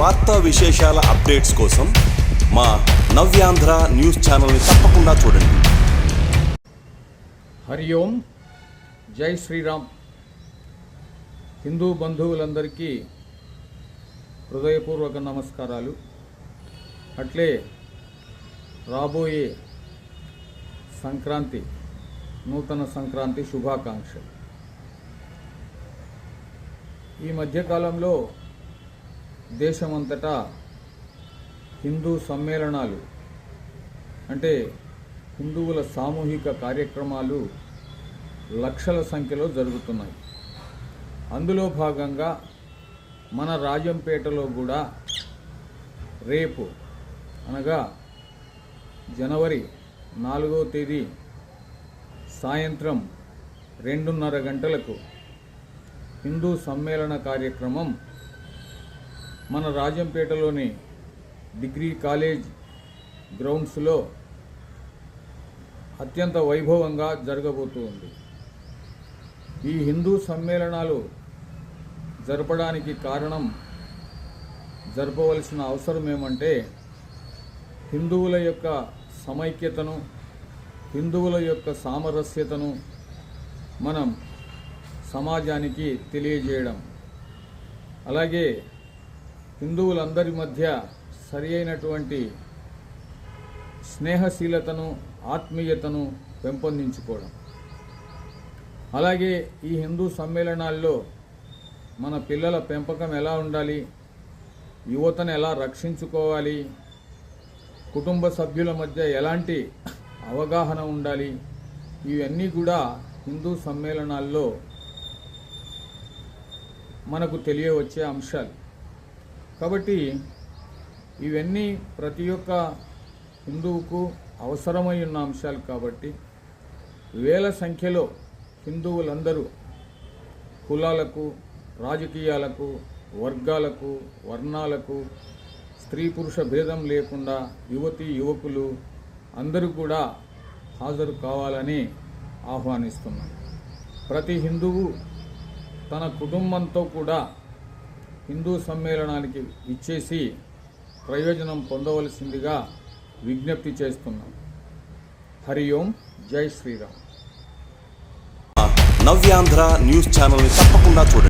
వార్తా విశేషాల అప్డేట్స్ కోసం మా నవ్యాంధ్ర న్యూస్ ఛానల్ని తప్పకుండా చూడండి. హరి ఓం. జై శ్రీరామ్. హిందూ బంధువులందరికీ హృదయపూర్వక నమస్కారాలు. అట్లే రాబోయే సంక్రాంతి నూతన సంక్రాంతి శుభాకాంక్షలు. ఈ మధ్యకాలంలో దేశమంతటా హిందూ సమ్మేళనాలు అంటే హిందువుల సామూహిక కార్యక్రమాలు లక్షల సంఖ్యలో జరుగుతున్నాయి. అందులో భాగంగా మన రాజంపేటలో కూడా రేపు అనగా జనవరి నాలుగో తేదీ సాయంత్రం రెండున్నర గంటలకు హిందూ సమ్మేళన కార్యక్రమం మన రాజంపేటలోని డిగ్రీ కాలేజ్ గ్రౌండ్స్లో అత్యంత వైభవంగా జరగబోతూ ఉంది. ఈ హిందూ సమ్మేళనాలు జరపడానికి కారణం జరపవలసిన అవసరం ఏమంటే హిందువుల యొక్క సమైక్యతను హిందువుల యొక్క సామరస్యతను మనం సమాజానికి తెలియజేయడం. అలాగే హిందువులందరి మధ్య సరి అయినటువంటి స్నేహశీలతను ఆత్మీయతను పెంపొందించుకోవడం. అలాగే ఈ హిందూ సమ్మేళనాల్లో మన పిల్లల పెంపకం ఎలా ఉండాలి యువతను ఎలా రక్షించుకోవాలి కుటుంబ సభ్యుల మధ్య ఎలాంటి అవగాహన ఉండాలి ఇవన్నీ కూడా హిందూ సమ్మేళనాల్లో మనకు తెలియవచ్చే అంశాలు. కాబట్టి ఇవన్నీ ప్రతి ఒక్క హిందువుకు అవసరమై ఉన్న అంశాలు కాబట్టి వేల సంఖ్యలో హిందువులందరూ కులాలకు రాజకీయాలకు వర్గాలకు వర్ణాలకు స్త్రీ పురుష భేదం లేకుండా యువతి యువకులు అందరూ కూడా హాజరు కావాలని ఆహ్వానిస్తున్నాను ప్రతి హిందువు తన కుటుంబంతో కూడా హిందూ సమ్మేళనానికి ఇచ్చేసి ప్రయోజనం పొందవలసిందిగా విజ్ఞప్తి చేస్తున్నాం. హరి ఓం జై శ్రీరామ్. నవ్యాంధ్ర న్యూస్ ఛానల్ని తప్పకుండా చూడండి.